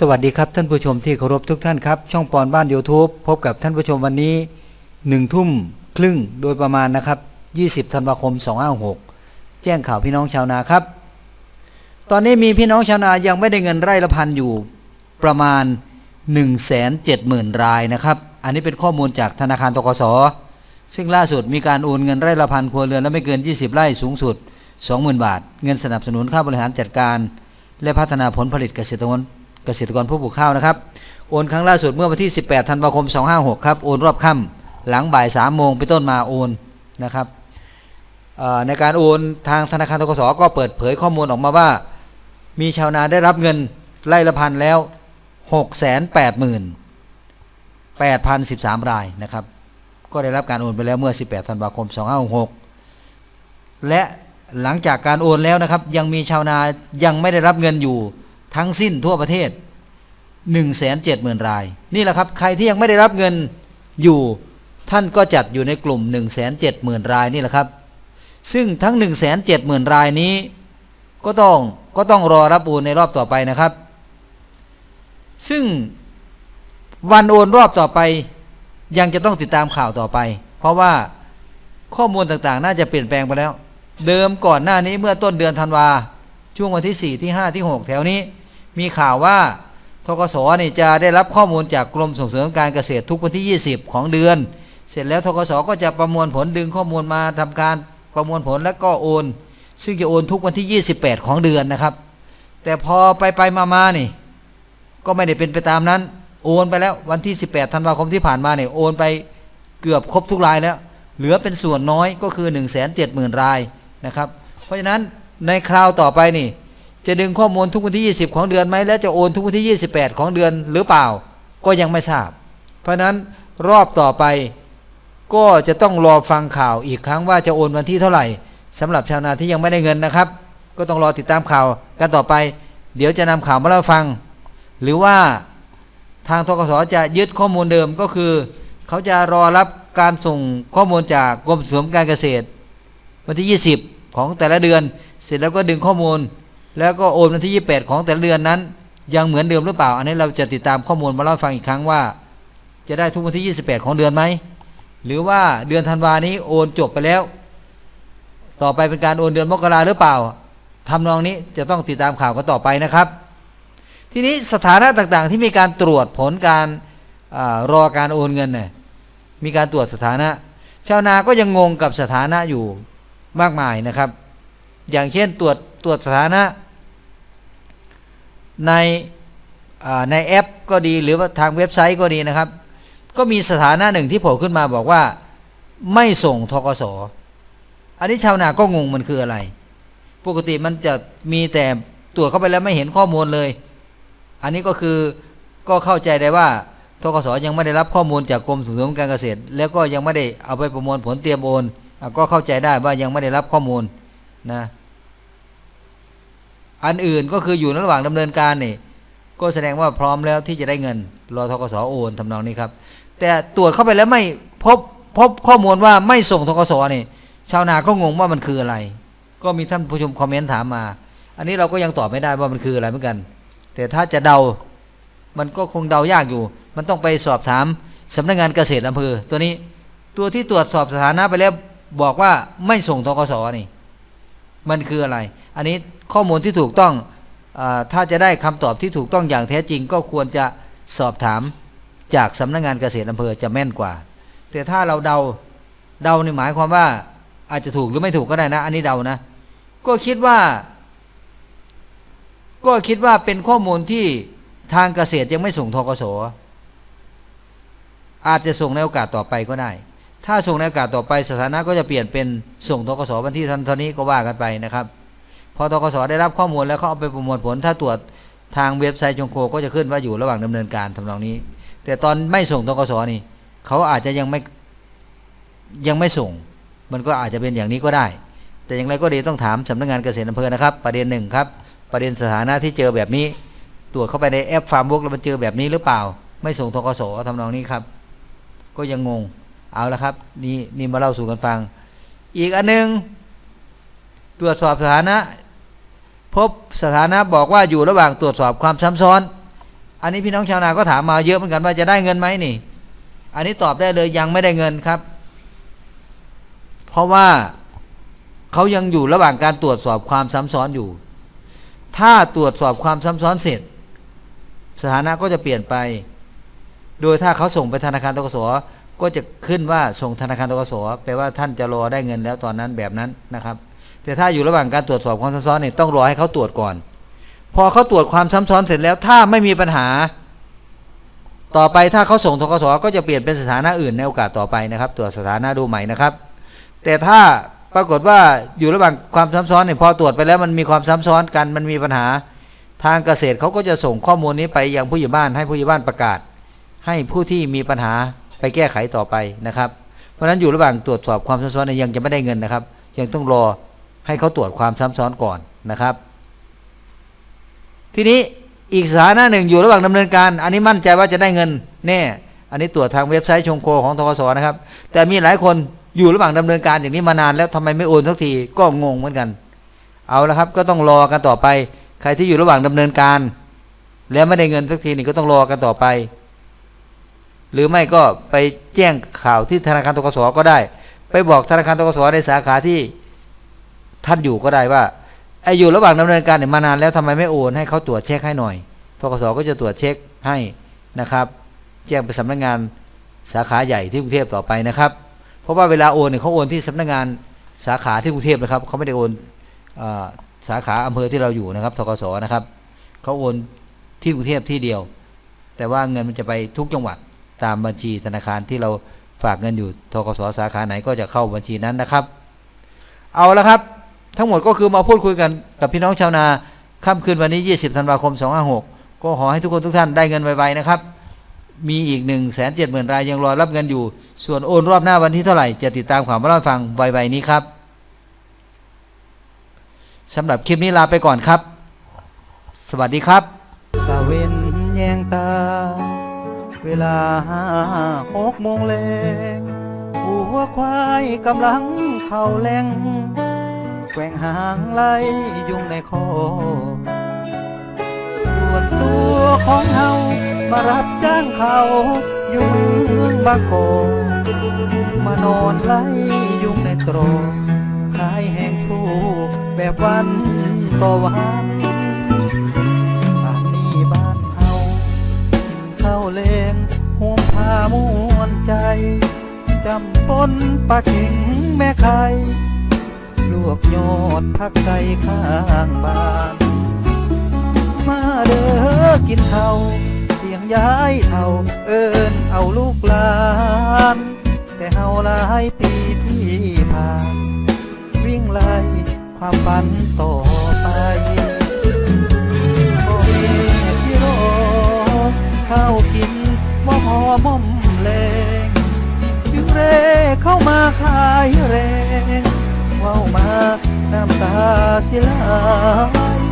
สวัสดีครับท่านผู้ชมที่เคารพทุกท่านครับ ช่องปอนบ้าน YouTube พบกับท่านผู้ชมวันนี้1ทุ่มครึ่งโดยประมาณนะครับ 20ธันวาคม 256 แจ้งข่าวพี่น้องชาวนาครับ ตอนนี้มีพี่น้องชาวนายังไม่ได้เงินไร่ละพันอยู่ประมาณ 170,000 รายนะครับ อันนี้เป็นข้อมูลจากธนาคารตกสซึ่งล่าสุดมีการโอนเงินไร่ละพันครัวเรือนและไม่เกิน 20 ไร่สูงสุด 20,000 บาท เงินสนับสนุนค่าบริหารจัดการ และพัฒนาผลผลิตเกษตรกร เกษตรกรผู้ปลูกข้าวนะครับโอนครั้งล่าสุดเมื่อวันที่ 18 ธันวาคม 256 ครับโอนรอบค่ำหลังบ่าย3โมงเป็นต้นมาโอนนะครับในการโอนทางธนาคารทกสก็เปิดเผยข้อมูลออกมาว่า มีชาวนาได้รับเงินไร่ละพันแล้ว 688,013 รายนะครับ ก็ได้รับการโอนไปแล้วเมื่อ 18 ธันวาคม 2566 และหลังจากการโอนแล้วนะครับ ยังมีชาวนายังไม่ได้รับเงินอยู่ ทั้งสิ้นทั่วประเทศ 170,000 ราย นี่แหละครับ ใครที่ยังไม่ได้รับเงินอยู่ท่านก็จัดอยู่ในกลุ่ม 170,000 รายนี่แหละครับ ซึ่งทั้ง 170,000 รายนี้ ก็ต้องก็ต้องรอรับโอนในรอบต่อไปนะครับ ซึ่งวันโอนรอบต่อไปยังจะต้องติดตามข่าวต่อไป เพราะว่าข้อมูลต่างๆ น่าจะเปลี่ยนแปลงไปแล้ว เดิมก่อนหน้านี้เมื่อต้นเดือนธันวา ช่วงวันที่ 4 ที่ 5 ที่ 6 แถวนี้ มีข่าวว่าทกศนี่จะได้รับข้อมูลจากกรมส่งเสริมการเกษตรทุกวันที่ 20 ของเดือน เสร็จแล้วทกศก็จะประมวลผลดึงข้อมูลมาทำการประมวลผลแล้วก็โอน ซึ่งจะโอนทุกวันที่ 28 ของเดือนนะครับ แต่พอไปไปมามานี่ ก็ไม่ได้เป็นไปตามนั้น โอนไปแล้ววันที่ 18ธันวาคมที่ผ่านมาเนี่ยโอนไปเกือบครบทุกรายแล้ว เหลือเป็นส่วนน้อยก็คือ 1 7 0 0 0 0รายนะครับ เพราะฉะนั้น ในคราวต่อไปนี่ จะดึงข้อมูลทุกวันที่ 20 ของเดือนไหมและจะโอนทุกวันที่ 28 ของเดือนหรือเปล่า ก็ยังไม่ทราบ เพราะนั้นรอบต่อไปก็จะต้องรอฟังข่าวอีกครั้งว่าจะโอนวันที่เท่าไหร่สำหรับชาวนาที่ยังไม่ได้เงินนะครับ ก็ต้องรอติดตามข่าวกันต่อไป เดี๋ยวจะนำข่าวมาเล่าฟัง หรือว่าทางทกสจะยึดข้อมูลเดิมก็คือ เขาจะรอรับการส่งข้อมูลจากกรมส่งเสริมการเกษตร วันที่ 20 ของแต่ละเดือน เสร็จแล้วก็ดึงข้อมูล แล้วก็โอนวันที่ 28 ของแต่เดือนนั้น ยังเหมือนเดิมหรือเปล่า อันนี้เราจะติดตามข้อมูลมาเล่าฟังอีกครั้งว่า จะได้ทุกวันที่ 28 ของเดือนไหมหรือว่าเดือนธันวานี้โอนจบไปแล้ว ต่อไปเป็นการโอนเดือนมกราหรือเปล่าทำนองนี้จะต้องติดตามข่าวกันต่อไปนะครับ ทีนี้สถานะต่างๆ ที่มีการตรวจผลการอารอการโอนเงินเนี่ยมีการตรวจสถานะ ชาวนาก็ยังงงกับสถานะอยู่มากมายนะครับ อย่างเช่นตรวจตรวจสถานะ ในในแอปก็ดีหรือว่าทางเว็บไซต์ก็ดีนะครับ ก็มีสถานะหนึ่งที่โผล่ขึ้นมาบอกว่า ไม่ส่งทกสอันนี้ชาวนาก็งงมันคืออะไร ปกติมันจะมีแต่ตรวจเข้าไปแล้วไม่เห็นข้อมูลเลย อันนี้ก็คือก็เข้าใจได้ว่าทกสยังไม่ได้รับข้อมูลจากกรมส่งเสริมการเกษตร แล้วก็ยังไม่ได้เอาไปประมวลผลเตรียมโอนก็เข้าใจได้ว่ายังไม่ได้รับข้อมูลนะ อันอื่นก็คืออยู่ระหว่างดำเนินการนี่ก็แสดงว่าพร้อมแล้วที่จะได้เงินรอทกสโอนทำนองนี้ครับ แต่ตรวจเข้าไปแล้วไม่พบพบข้อมูลว่าไม่ส่งทกสนี่ชาวนาก็งงว่ามันคืออะไร ก็มีท่านผู้ชมคอมเมนต์ถามมา อันนี้เราก็ยังตอบไม่ได้ว่ามันคืออะไรเหมือนกัน แต่ถ้าจะเดา มันก็คงเดายากอยู่ มันต้องไปสอบถามสำนักงานเกษตรอำเภอตัวนี้ตัวที่ตรวจสอบสถานะไปแล้วบอกว่าไม่ส่งทกสนี่ มันคืออะไร อันนี้ข้อมูลที่ถูกต้องอถ้าจะได้คำตอบที่ถูกต้องอย่างแท้จริง ก็ควรจะสอบถามจากสำนักงานเกษตรอำเภอจะแม่นกว่า แต่ถ้าเราเดาเดาในหมายความว่าอาจจะถูกหรือไม่ถูกก็ได้นะ อันนี้เดานะ ก็คิดว่า ก็คิดว่าเป็นข้อมูลที่ทางเกษตรยังไม่ส่งทกสอาจจะส่งในโอกาสต่อไปก็ได้ ถ้าส่งในโอกาสต่อไปสถานะก็จะเปลี่ยนเป็นส่งทกสวันที่เท่านี้ก็ว่ากันไปนะครับ พอทกสได้รับข้อมูลแล้วเขาเอาไปประมวลผล ถ้าตรวจทางเว็บไซต์ชงโคก็จะขึ้นว่าอยู่ระหว่างดำเนินการทำนองนี้ แต่ตอนไม่ส่งทกสนี่เขาอาจจะยังไม่ยังไม่ส่ง มันก็อาจจะเป็นอย่างนี้ก็ได้ แต่อย่างไรก็ดีต้องถามสำนักงานเกษตรอำเภอนะครับ ประเด็นหนึ่งครับ ประเด็นสถานะที่เจอแบบนี้ ตรวจเข้าไปในแอปฟาร์มบุ๊กแล้วมันเจอแบบนี้หรือเปล่า ไม่ส่งทกสทำนองนี้ครับ ก็ยังงง เอาละครับ นี่นี่มาเล่าสู่กันฟัง อีกอันหนึง ตรวจสอบสถานะ พบสถานะบอกว่าอยู่ระหว่างตรวจสอบความซ้ำซ้อน อันนี้พี่น้องชาวนาก็ถามมาเยอะเหมือนกันว่าจะได้เงินไหมนี่ อันนี้ตอบได้เลยยังไม่ได้เงินครับ เพราะว่าเขายังอยู่ระหว่างการตรวจสอบความซ้ำซ้อนอยู่ ถ้าตรวจสอบความซ้ำซ้อนเสร็จ สถานะก็จะเปลี่ยนไป โดยถ้าเขาส่งไปธนาคารตกส ก็จะขึ้นว่าส่งธนาคารตกสแปลว่าท่านจะรอได้เงินแล้วตอนนั้นแบบนั้นนะครับ แต่ถ้าอยู่ระหว่างการตรวจสอบความซ้ำซ้อนเนี่ยต้องรอให้เขาตรวจก่อน พอเขาตรวจความซ้ำซ้อนเสร็จแล้วถ้าไม่มีปัญหา ต่อไปถ้าเขาส่งทกสก็จะเปลี่ยนเป็นสถานะอื่นในโอกาสต่อไปนะครับ ตรวจสถานะดูใหม่นะครับ แต่ถ้าปรากฏว่าอยู่ระหว่างความซ้ำซ้อนเนี่ยพอตรวจไปแล้วมันมีความซ้ำซ้อนกันมันมีปัญหาทางเกษตรเขาก็จะส่งข้อมูลนี้ไปยังผู้ใหญ่บ้านให้ผู้ใหญ่บ้านประกาศ ให้ผู้ที่มีปัญหา ไปแก้ไขต่อไปนะครับ เพราะฉะนั้นอยู่ระหว่างตรวจสอบความซ้ำซ้อนยังจะไม่ได้เงินนะครับ ยังต้องรอให้เขาตรวจความซ้ำซ้อนก่อนนะครับ ทีนี้อีกสถานะหนึ่งอยู่ระหว่างดำเนินการ อันนี้มั่นใจว่าจะได้เงินแน่อันนี้ตรวจทางเว็บไซต์ชงโคของทกสนะครับ แต่มีหลายคนอยู่ระหว่างดำเนินการอย่างนี้มานานแล้วทำไมไม่โอนสักทีก็งงเหมือนกัน เอาละครับก็ต้องรอกันต่อไป ใครที่อยู่ระหว่างดำเนินการ แล้วไม่ได้เงินสักทีนี่ก็ต้องรอกันต่อไป หรือไม่ก็ไปแจ้งข่าวที่ธนาคารตกสก็ได้ ไปบอกธนาคารตกสในสาขาที่ท่านอยู่ก็ได้ว่าไอ้อยู่ระหว่างดำเนินการเนี่ยมานานแล้วทำไมไม่โอนให้เขาตรวจเช็คให้หน่อยทกสก็จะตรวจเช็คให้นะครับ แจ้งไปสำนักงานสาขาใหญ่ที่กรุงเทพต่อไปนะครับ เพราะว่าเวลาโอนเนี่ยเขาโอนที่สำนักงานสาขาที่กรุงเทพนะครับเขาไม่ได้โอนสาขาอำเภอที่เราอยู่นะครับทกสนะครับเขาโอนที่กรุงเทพที่เดียว แต่ว่าเงินมันจะไปทุกจังหวัด ตามบัญชีธนาคารที่เราฝากเงินอยู่ทกสสาขาไหนก็จะเข้าบัญชีนั้นนะครับ เอาละครับ ทั้งหมดก็คือมาพูดคุยกันกับพี่น้องชาวนาค่ำคืนวันนี้ 20 ธันวาคม 256 ก็ขอให้ทุกคนทุกท่านได้เงินไวๆนะครับ มีอีก 1 7 0 0 0 0 รายยังรอรับเงินอยู่ ส่วนโอนรอบหน้าวันที่เท่าไหร่ จะติดตามข่าวมาเล่าฟังไวๆนี้ครับสำหรับคลิปนี้ลาไปก่อนครับ สวัสดีครับตะเวนแยงตา เวลาหกโมงแรงหัวควายกำลังเข้าแรงแกว่งหางไล่ยุงในคอส่วนตัวของเฮามารับจ้างเขาอยู่เมืองบางกงมานอนไล่ยุงในตรอกขายแห้งสู้แบบวันต่อวัน ม้วนใจจำปนปลาเข็งแม่ไข่ลวกยอดพักใส่ข้างบ้าน มาเด้อกินเท่า เสียงย้ายเท่า เอินเอาลูกหลาน แต่เฮาหลายปีที่ผ่าน วิ่งไล่ความฝันต่อ สิลา